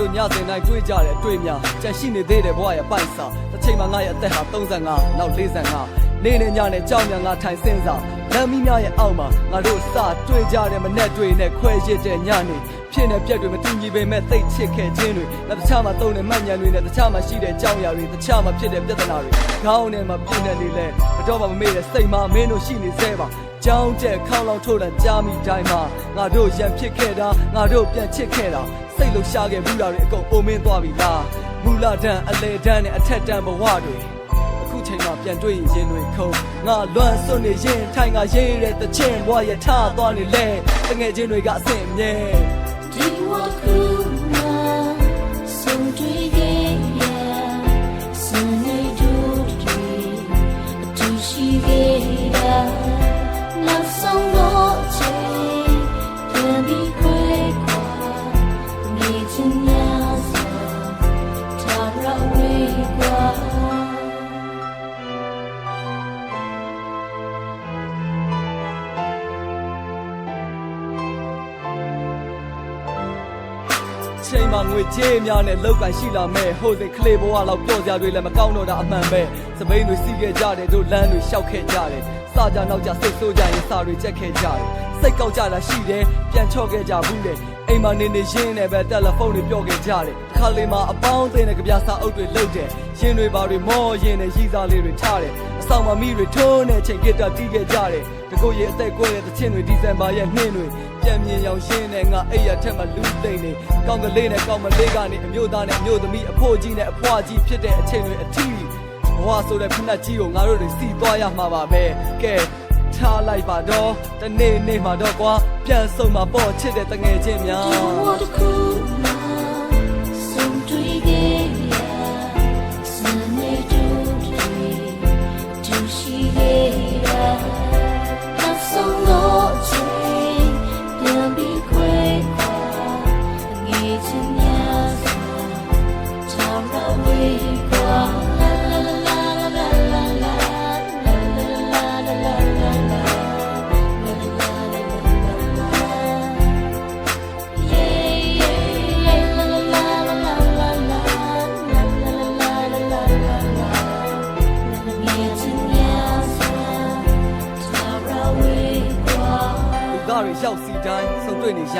တို့ညစဉ်တိုင်းတွေ့ကြတယ်တွေ့များကြံရှိနေသေးတယ်ဘဝရဲ့ပိုက်စာတစ်ချိန်မှာငါရဲ့အသက်ဟာ35နောက်45နေနေညနဲ့ကြောက်ညာငါထိုင်စင်းစားလမ်းမီးများရဲ့အောက်မှာငါတို့စတွေ့ကြတယ်မနဲ့တွေ့နဲ့ခွဲရစ်တဲ့ညနေဖြစ်နေပြက်တွေမတူညီပေမဲ့သိတ်ချစ်ခဲ့ခြင်းတွေလက်တခြားမှာသုံးတဲ့မှတ်ဉာဏ်တွေနဲ့တခြားမှာရှိတဲ့ကြောင်းရာတွေတခြားမှာဖြစ်တဲ့ပြဿနာတွေခေါင်းထဲမှာပြည့်နေလေလဲမတော့မှမမေ့တဲ့စိတ်မှာမင်းတို့ရှိနေသေးပါ ကြောင်းကျက်ခေါင်းလောင်ထိုးတဲ့ကြားမိတိုင်းမှာငါတို့ရံဖြစ်ခဲ့တာငါတို့ပြန်ချစ်ခဲ့တာစိတ်လှရှားခဲ့ဘူးတာတွေအကုန်ပုံမင်းသွားပြီလားမူလာတန်းအလေတန်းနဲ့အထက်တန်းဘဝတွေအခုချိန်မှာပြန်တွေ့ရင်ရင်တွေခုံငါလွမ်းစွန့်နေရင်ထိုင်ကရေးတဲ့တချင်းဘဝရထားသွားနေလဲတငယ်ချင်းတွေကအဆင်မြဲ Do you want cool ချိန်မှာငွေကြေးများနဲ့လောက်ကန်ရှိလာမဲ့ဟိုစိတ်ကလေးဘဝလောက်ပျော့စရာတွေလည်းမကောင်းတော့တာအမှန်ပဲစပိန်တွေစီးခဲ့ကြတယ်တို့လမ်းတွေရှောက်ခဲ့ကြတယ်စကြနောက်ကြစိတ်ဆိုးကြရင်စာတွေချက်ခဲ့ကြတယ်စိတ်ကောက်ကြတာရှိတယ်ပြန်ချော့ခဲ့ကြဘူးလေအိမ်မှာနေနေရင်းနဲ့ပဲတယ်လီဖုန်းတွေပြောခဲ့ကြတယ်တစ် ခါလေမှာအပေါင်းအသင်းနဲ့ကြပြစာအုပ်တွေလုပ်တယ်ရင်းတွေပါတွေမောရင်းနဲ့ရီစားလေးတွေထားတယ်အဆောင်မမီတွေထိုးနဲ့ချိန်ဂီတာတီးခဲ့ကြတယ်တကုတ်ရဲ့အသက်ကွဲတဲ့တချင်းတွေဒီဇင်ဘာရဲ့နှင်းတွေပြန်မြင်ရောင်ရှင်းတဲ့ငါအဲ့ရထက်မှလူသိမ့်နေကောင်းကလေးနဲ့ကောင်းမလေးကနေအမျိုးသားနဲ့အမျိုးသမီးအဖိုးကြီးနဲ့အဖွားကြီးဖြစ်တဲ့အချိန်တွေအထီးဘဝဆိုတဲ့ဖက်နှက်ကြီးကိုငါတို့တွေစီသွားရမှာပါပဲကဲထားလိုက်ပါတော့တနေ့နေ့မှာတော့ကွာပြန်ဆုံမှာပေါ့ချစ်တဲ့တငယ်ချင်းများ Love တွေရောက်စီတိုင်းဆုံတွေ့နေရ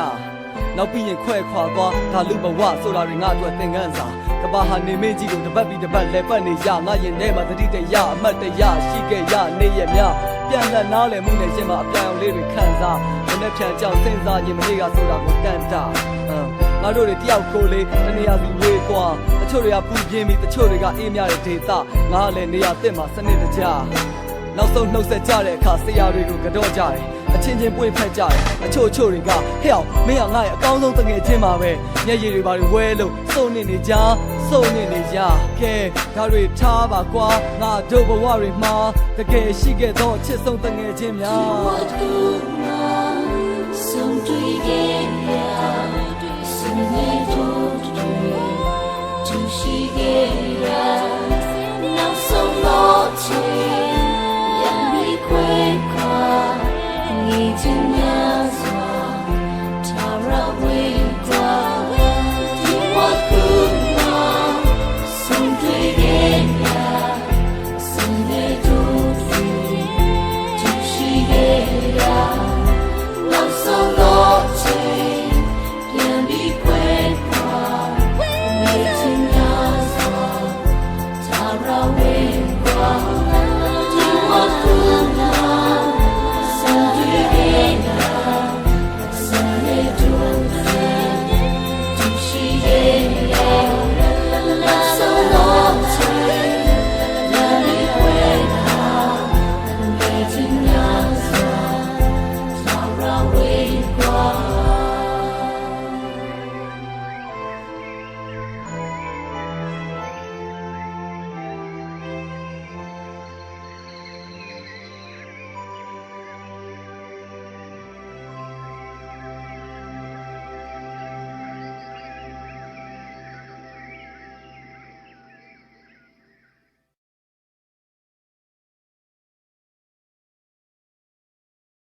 နောက်ပြီးရင်ခွဲခွာသွားဒါလူဘဝဆိုတာတွေငါအတွက်သင်ခန်းစာကဘာဟာနေမင်းကြီးကိုတပတ်ပြီးတပတ်လဲပတ်နေရငါရင်ထဲမှာသတိတရအမှတ်တရရှိခဲ့ရနေရမြပြန်လက်နားလည်မှုနဲ့ရှင်မအပြန်အောင်လေးတွေခံစားမနေ့ဖြန်ကြောင့်စဉ်းစားရင်မနေ့ကဆိုတာကိုတန်တာဟမ်ငါတို့တွေတယောက်ကိုလေးတနေရာစီဝေးသွားတချို့တွေကပူပြင်းပြီးတချို့တွေကအေးမြတဲ့ဒေသငါလည်းနေရာတစ်မှာစနစ်တကျနောက်ဆုံးနှုတ်ဆက်ကြတဲ့အခါဆရာတွေကိုကတော့ကြတယ် အချင်းချင်းပွင့်ဖက်ကြတယ်အချို့အချို့တွေကဟဲ့အောင်မင်းကငါ့ရဲ့အကောင်းဆုံးတငယ်ချင်းပါပဲမျက်ရည်တွေပါတွေဝဲလို့စုံနေနေကြစုံနေနေကြကဲဒါတွေထားပါကွာငါတို့ဘဝတွေမှာတကယ်ရှိခဲ့သောချစ်ဆုံးတငယ်ချင်းများ What good So do you get So they do do Do she get Now so much Yeah, to